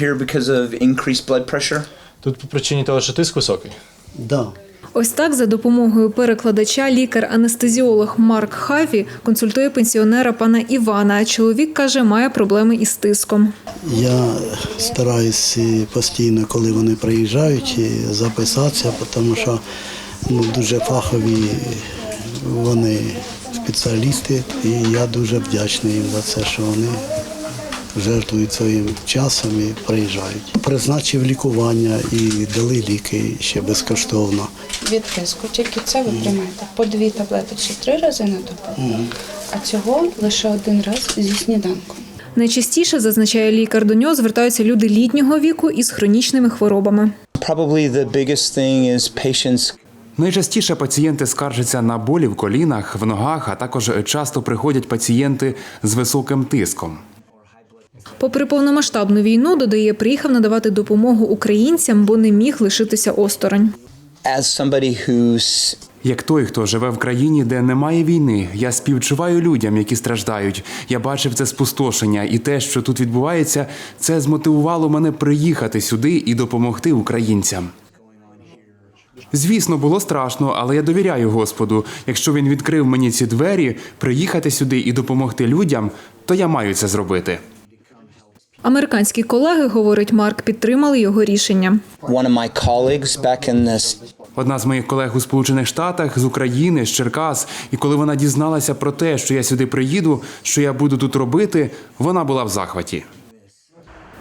Here because of increased blood pressure. Тут по причині того, що тиск високий. Да. Ось так за допомогою перекладача лікар-анестезіолог Марк Хаві консультує пенсіонера пана Івана. Чоловік каже, має проблеми із тиском. Я стараюсь і постійно, коли вони приїжджають, записатися, тому що ну, дуже фахові вони спеціалісти, і я дуже вдячний їм за це, що вони жертвують своїм часом і приїжджають. Призначив лікування і дали ліки ще безкоштовно. від тиску. Тільки це ви приймаєте по дві таблеточки три рази на добу, а цього лише один раз зі сніданком. Найчастіше, зазначає лікар, до нього звертаються люди літнього віку із хронічними хворобами. Probably the biggest thing is patients Найчастіше пацієнти скаржаться на болі в колінах, в ногах, а також часто приходять пацієнти з високим тиском. Попри повномасштабну війну, додає, приїхав надавати допомогу українцям, бо не міг лишитися осторонь. as somebody Як той, хто живе в країні, де немає війни, я співчуваю людям, які страждають. Я бачив це спустошення, і те, що тут відбувається, це змотивувало мене приїхати сюди і допомогти українцям. Звісно, було страшно, але я довіряю Господу. Якщо він відкрив мені ці двері, приїхати сюди і допомогти людям, то я маю це зробити. Американські колеги, говорить Марк, підтримали його рішення. Одна з моїх колег у Сполучених Штатах з України, з Черкас, і коли вона дізналася про те, що я сюди приїду, що я буду тут робити, вона була в захваті.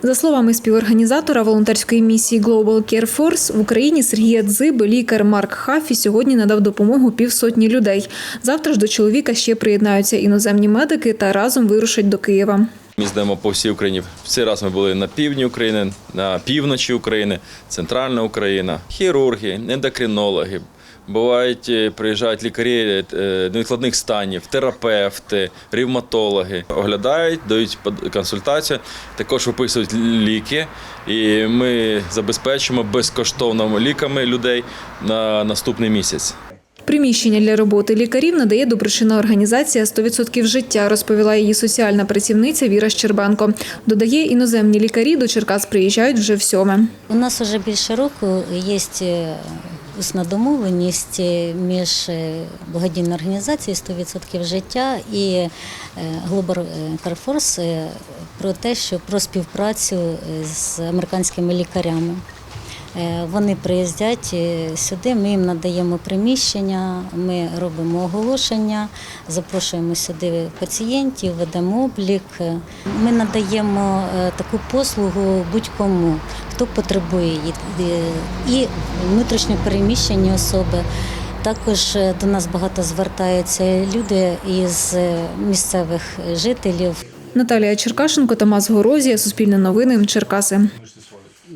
За словами співорганізатора волонтерської місії Global Care Force, в Україні Сергія Дзиби лікар Марк Хафі сьогодні надав допомогу півсотні людей. Завтра ж до чоловіка ще приєднаються іноземні медики та разом вирушать до Києва. Йдемо по всій Україні. В цей раз ми були на півдні України, на півночі України, центральна Україна, хірурги, ендокринологи. Бувають, е, приїжджають лікарі невідкладних станів, терапевти, ревматологи. Оглядають, дають консультацію, також виписують ліки. І ми забезпечимо безкоштовно ліками людей на наступний місяць. Приміщення для роботи лікарів надає доброчинна організація «100% життя, розповіла її соціальна працівниця Віра Щербанко. Додає, іноземні лікарі до Черкас приїжджають вже в сьоме. У нас вже більше року є е, усна домовленість е, між е, благодійною організацією «100% життя і Care е, про те, що про співпрацю з американськими лікарями. Е, Вони приїздять е, сюди, ми їм надаємо приміщення, ми робимо оголошення, запрошуємо сюди пацієнтів, ведемо облік. Е, Ми надаємо таку послугу будь-кому, хто потребує її. І внутрішньо переміщені особи. Також до нас багато звертаються люди із місцевих жителів. Наталія Черкашенко, Тамас Горозія, Суспільне новини, Черкаси.